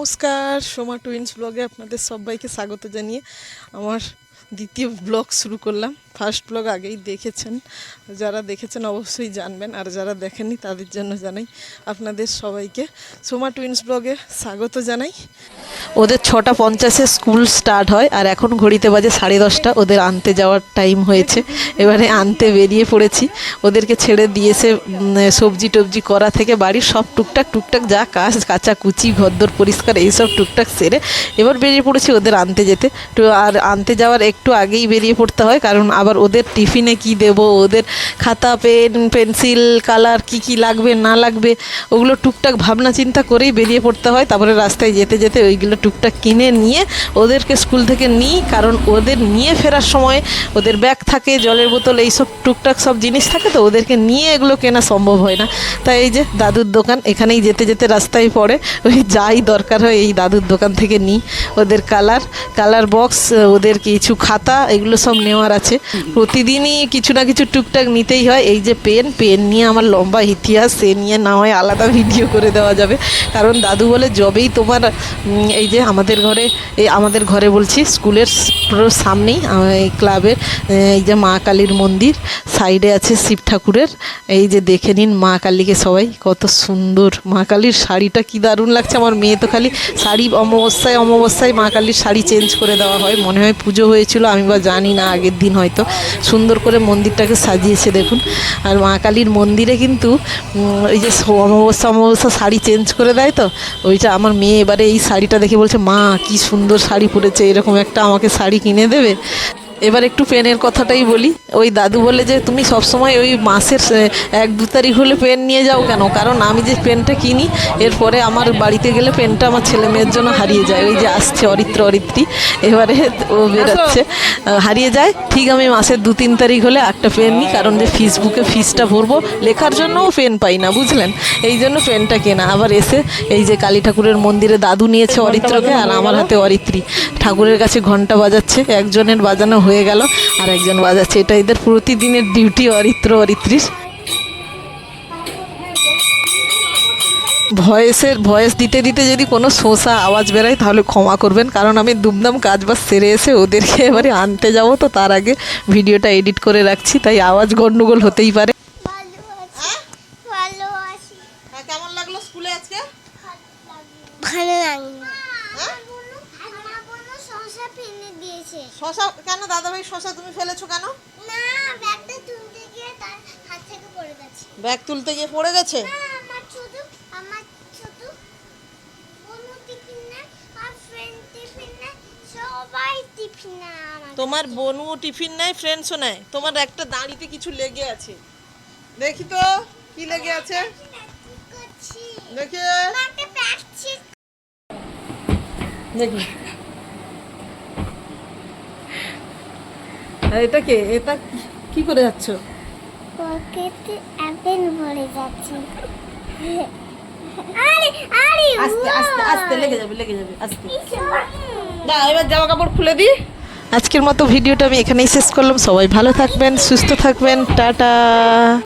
নমস্কার সোমা টুইন্স ব্লগে আপনাদের সবাইকে স্বাগত জানিয়ে আমার দ্বিতীয় ব্লগ শুরু করলাম। ফার্স্ট ব্লগ আগেই দেখেছেন। যারা দেখেছেন অবশ্যই জানবেন, আর যারা দেখেননি তাদের জন্য জানাই আপনাদের সবাইকে। সোমা টুইন্স ব্লগে স্বাগত জানাই। ওদের ছটা পঞ্চাশে স্কুল স্টার্ট হয়, আর এখন ঘড়িতে বাজে সাড়ে দশটা। ওদের আনতে যাওয়ার টাইম হয়েছে। এবারে আনতে বেরিয়ে পড়েছি। ওদেরকে ছেড়ে দিয়েছে সবজি টবজি করা থেকে বাড়ির সব টুকটাক টুকটাক যা কাজ, কাঁচা কুচি, ঘরদোর পরিষ্কার, এইসব টুকটাক সেরে এবার বেরিয়ে পড়েছি ওদের আনতে যেতে। তো আর আনতে যাওয়ার একটু আগেই বেরিয়ে পড়তে হয়, কারণ আবার ওদের টিফিনে কি দেব? ওদের খাতা, পেন, পেন্সিল, কালার কি কি লাগবে, না লাগবে, ওগুলো টুকটাক ভাবনা চিন্তা করেই বেরিয়ে পড়তে হয়। তারপরে রাস্তায় যেতে যেতে ওইগুলো টুকটাক কিনে নিয়ে ওদেরকে স্কুল থেকে নিই, কারণ ওদের নিয়ে ফেরার সময় ওদের ব্যাগ থাকে, জলের বোতল, এইসব টুকটাক সব জিনিস থাকে তো, ওদেরকে নিয়ে এগুলো কেনা সম্ভব হয় না। তাই এই যে দাদুর দোকান, এখানেই যেতে যেতে রাস্তায় পড়ে। ওই যাই দরকার হয় এই দাদুর দোকান থেকে নিই। ওদের কালার কালার বক্স, ওদের কিছু খাতা, এগুলো সব নেওয়ার আছে। প্রতিদিনই কিছু না কিছু টুকটাক নিতেই হয়। এই যে পেন পেন নিয়ে আমার লম্বা ইতিহাস সে নিয়ে না হয় আলাদা ভিডিও করে দেওয়া যাবে। কারণ দাদু বলে, যবেই তোমার এই যে আমাদের ঘরে, এই আমাদের ঘরে বলছি, স্কুলের সামনেই এই ক্লাবের এই যে মা কালীর মন্দির, সাইডে আছে শিব ঠাকুরের। এই যে দেখে নিন মা কালীকে সবাই, কত সুন্দর। মা কালীর শাড়িটা কি দারুণ লাগছে আমার মেয়ে তো খালি শাড়ি অমাবস্যায় অমাবস্যায় মা কালীর শাড়ি চেঞ্জ করে দেওয়া হয়। মনে হয় পুজো হয়েছিল, আমি বা জানি না, আগের দিন হয়তো। সুন্দর করে মন্দিরটাকে সাজিয়েছে, দেখুন। আর মা কালীর মন্দিরে কিন্তু ওই যে অমাবস্যা অমাবস্যা শাড়ি চেঞ্জ করে দেয় তো, ওইটা আমার মেয়ে এবারে এই শাড়িটা দেখে বলছে, মা, কি সুন্দর শাড়ি পরেছে, এরকম একটা আমাকে শাড়ি কিনে দেবে। এবার একটু পেনের কথাটাই বলি। ওই দাদু বলে যে, তুমি সবসময় ওই মাসের এক দু তারিখ হলে পেন নিয়ে যাও কেন? কারণ আমি যে পেনটা কিনি, এরপরে আমার বাড়িতে গেলে পেনটা আমার ছেলে মেয়ের জন্য হারিয়ে যায়। ওই যে আসছে অরিত্র, অরিত্রী। এবারে ও বেরোচ্ছে। হারিয়ে যায়। ঠিক আমি মাসের দু তিন তারিখ হলে একটা পেন নিই, কারণ যে ফেসবুকে ফিসটা ভরবো, লেখার জন্যও পেন পাই না, বুঝলেন? এই জন্য পেনটা কেনা। আবার এসে এই যে কালী ঠাকুরের মন্দিরে দাদু নিয়েছে অরিত্রকে, আর আমার হাতে অরিত্রী। ঠাকুরের কাছে ঘণ্টা বাজাচ্ছে। একজনের বাজানো হয়ে গেল। আর একজন বাজাচ্ছে এটা এদের প্রতিদিনের ডিউটি অরিত্র অরিত্রীর ভয়েসের ভয়েস দিতে দিতে যদি কোনো শোষা আওয়াজ বেরোয় তাহলে ক্ষমা করবেন। কারণ আমি দুমদাম কাজ বাজ সেরে এসে ওদেরকে এবারে আনতে যাব তো তার আগে ভিডিওটা এডিট করে রাখছি তাই আওয়াজ গন্ডগোল হতেই পারে। ভালোবাসি। কেমন লাগল স্কুলে আজকে? ভালো লাগে আমার বোনও শসা শশা কেন দাদাভাই শশা তুমি ফেলেছো কেন? না ব্যাগটা তুলতে গিয়ে তার হাত থেকে পড়ে গেছে। ব্যাগ তুলতে গিয়ে পড়ে গেছে? না আমার ছোট আমার ছোট বোনও টিফিন নেয় আর ফ্রেন্ড টিফিন নেয় সবাই টিফিন আমার তোমার বনুও টিফিন নেয় ফ্রেন্ডসও নেয়। তোমার একটা দাঁড়িতে কিছু লেগে আছে। দেখি তো কি লেগে আছে। দেখি। দেখি এটা কে? এটা কি করে যাচ্ছ? পকেটে অ্যাপেল ভরে যাচ্ছে। আরে আরে আস্তে আস্তে আস্তে লেগে যাবে লেগে যাবে আস্তে! না এবার জামা কাপড় খুলে দিই। আজকের মতো ভিডিওটা আমি এখানেই শেষ করলাম। সবাই ভালো থাকবেন সুস্থ থাকবেন। টাটা।